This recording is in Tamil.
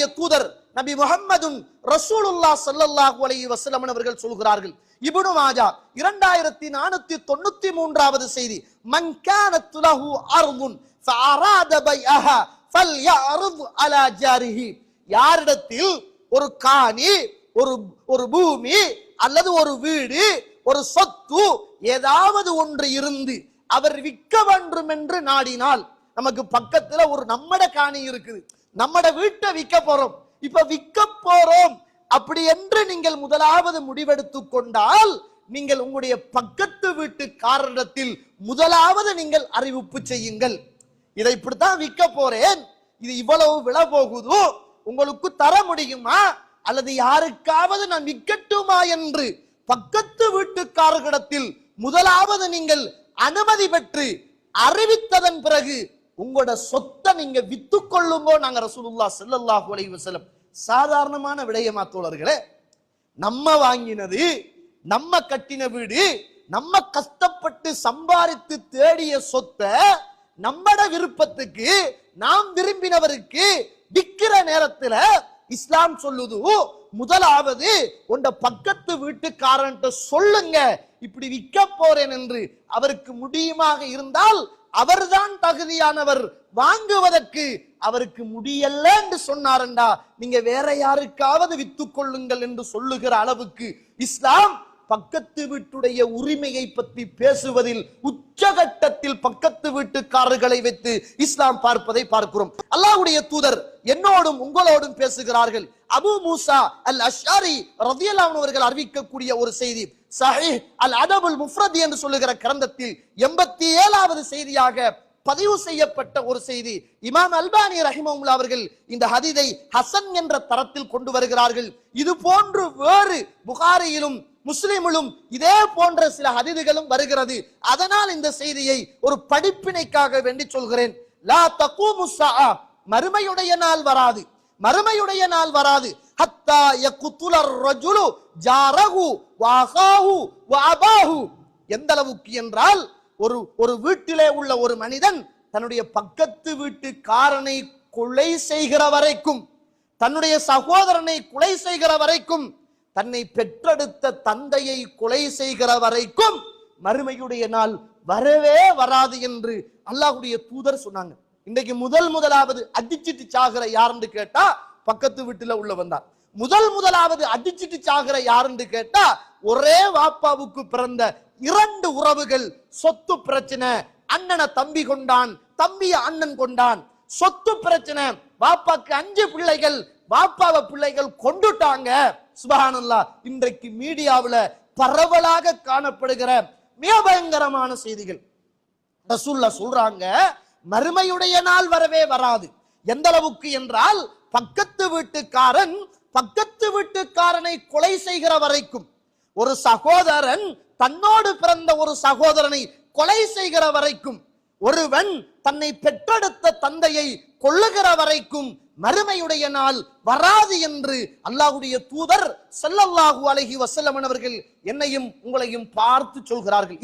அல்லாஹுடைய தூதர் நபி முஹம்மதும் ரசூலுல்லா சல்லல்லாஹு அலைஹி வஸல்லம் அவர்கள் சொல்கிறார்கள். இப்னு மாஜா இரண்டாயிரத்தி நானூத்தி தொண்ணூத்தி மூன்றாவது செய்தி மன் கானத் லஹு அர்துன் ஃபஅராத பைஅஹா ஃபல்யஅர்து அலா ஜாரிஹி. யாரிடத்தில் ஒரு காணி ஒரு ஒரு பூமி அல்லது ஒரு வீடு ஒரு சொத்து ஏதாவது ஒன்று இருந்து அவர் விற்க வேண்டும் என்று நாடினால் நமக்கு பக்கத்துல ஒரு நம்மட காணி இருக்குது. நம்மட வீட்டை விற்க போறோம். இப்ப விற்க போறோம் அப்படி என்று நீங்கள் முதலாவது முடிவெடுத்து கொண்டால் நீங்கள் உங்களுடைய பக்கத்து வீட்டுக்காரரிடத்தில் முதலாவது நீங்கள் அறிவிப்பு செய்யுங்கள். இதை இப்படித்தான் விற்க போறேன். இது இவ்வளவு விலை போகுதோ உங்களுக்கு தர முடியுமா? அல்லது யாருக்காவது நான் விற்கட்டுமா என்று பக்கத்து வீட்டுக்காரர்களிடத்தில் முதலாவது நீங்கள் அனுமதி பெற்று அறிவித்ததன் பிறகு உங்களோட சொத்தை நீங்க வித்து கொள்ளுங்கோ நாங்க ரசூலுல்லா செல்லல்லா அலைஹி வஸல்லம். சாதாரணமான விடயமா தோழர்களே நம்ம வாங்கினது நம்ம கட்டின வீடு நம்ம கஷ்டப்பட்டு சம்பாதித்து தேடிய சொத்தை நம்மட விருப்பத்துக்கு நாம் விரும்பினவருக்கு விற்கிற நேரத்துல இஸ்லாம் சொல்லுது முதலாவது உண்ட பக்கத்து வீட்டுக்காரன்ட்ட சொல்லுங்க இப்படி விற்க போறேன் என்று அவருக்கு முடியுமாக இருந்தால் அவர்தான் தகுதியானவர். வாங்குவதற்கு அவருக்கு முடியல என்று சொன்னாரண்டா. நீங்க வேற யாருக்காவது வித்து கொள்ளுங்கள் என்று சொல்லுகிற அளவுக்கு இஸ்லாம் பக்கத்து வீட்டுடைய உரிமையை பற்றி பேசுவதில் உச்சகட்டத்தில் பக்கத்து வீட்டுக்காரர்களை வைத்து இஸ்லாம் பார்ப்பதை பார்க்கிறோம். அல்லாஹுடைய தூதர் என்னோடும் உங்களோடும் பேசுகிறார்கள். அபு மூசா அல் அஷாரி ரதியல்லாஹு அவர்கள் அறிவிக்கக்கூடிய ஒரு செய்தி. சஹீஹ் அல் அதபுல் முஃப்ரத் என்று சொல்லுகிற கிரந்தத்தில் எண்பத்தி ஏழாவது செய்தியாக பதிவு செய்யப்பட்ட ஒரு செய்தி. இமாம் அல்பானி ரஹிமவுல்லா அவர்கள் இந்த ஹதீதை ஹசன் என்ற தரத்தில் கொண்டு வருகிறார்கள். இது போன்று வேறு புகாரியிலும் முஸ்லிமிலும் இதே போன்ற சில ஹதிதுகளும் வருகிறது. அதனால் இந்த செய்தியை ஒரு படிப்பினைக்காக வேண்டி சொல்கிறேன். லா தகூமு மறுமையுடைய நாள் வராது. மறுமையுடைய நாள் வராது. ஹத்தா யகுத்துலர் ரஜுலு ஜாரஹு வாஹாஹு வாபாஹு எந்த அளவுக்கு என்றால் ஒரு ஒரு வீட்டிலே உள்ள ஒரு மனிதன் தன்னுடைய பக்கத்து வீட்டுக்காரனை கொலை செய்கிற வரைக்கும் தன்னுடைய சகோதரனை கொலை செய்கிற வரைக்கும் தன்னை பெற்றெடுத்த தந்தையை கொலை செய்கிற வரைக்கும் மறுமையுடைய நாள் வரவே வராது என்று அல்லாஹுடைய தூதர் சொன்னாங்க. இன்றைக்கு முதல் முதலாவது அடிச்சிட்டு சாகிற யாருன்னு கேட்டா பக்கத்து வீட்டுல உள்ள வந்தார் முதல் முதலாவது அடிச்சிட்டு சாகிற யாருன்னு கேட்டா ஒரே வாப்பாவுக்கு பிறந்த இரண்டு உறவுகள் சொத்து பிரச்சனை அண்ணனை தம்பி கொண்டான் தம்பிய அண்ணன் கொண்டான். சொத்து பிரச்சனை வாப்பாக்கு அஞ்சு பிள்ளைகள் வாப்பாவை பிள்ளைகள் கொண்டுட்டாங்க. சுபஹானல்லாஹ் இன்றைக்கு மீடியாவில் பரவலாக காணப்படுகிற மிக பயங்கரமான செய்திகள். ரசூல்லா சொல்றாங்க மறுமையுடைய நாள் வரவே வராது. எந்த அளவுக்கு என்றால் பக்கத்து வீட்டுக்காரன் பக்கத்து வீட்டுக்காரனை கொலை செய்கிற வரைக்கும். ஒரு சகோதரன் தன்னோடு பிறந்த ஒரு சகோதரனை கொலை செய்கிற வரைக்கும். ஒருவன் தன்னை பெற்றெடுத்த தந்தையை கொள்ளுகிற வரைக்கும் மறுமையுடைய நாள் வராது என்று அல்லாஹுடைய தூதர் செல்லல்லாஹு அழகி வசல்லமன் அவர்கள் என்னையும் உங்களையும் பார்த்து சொல்கிறார்கள்.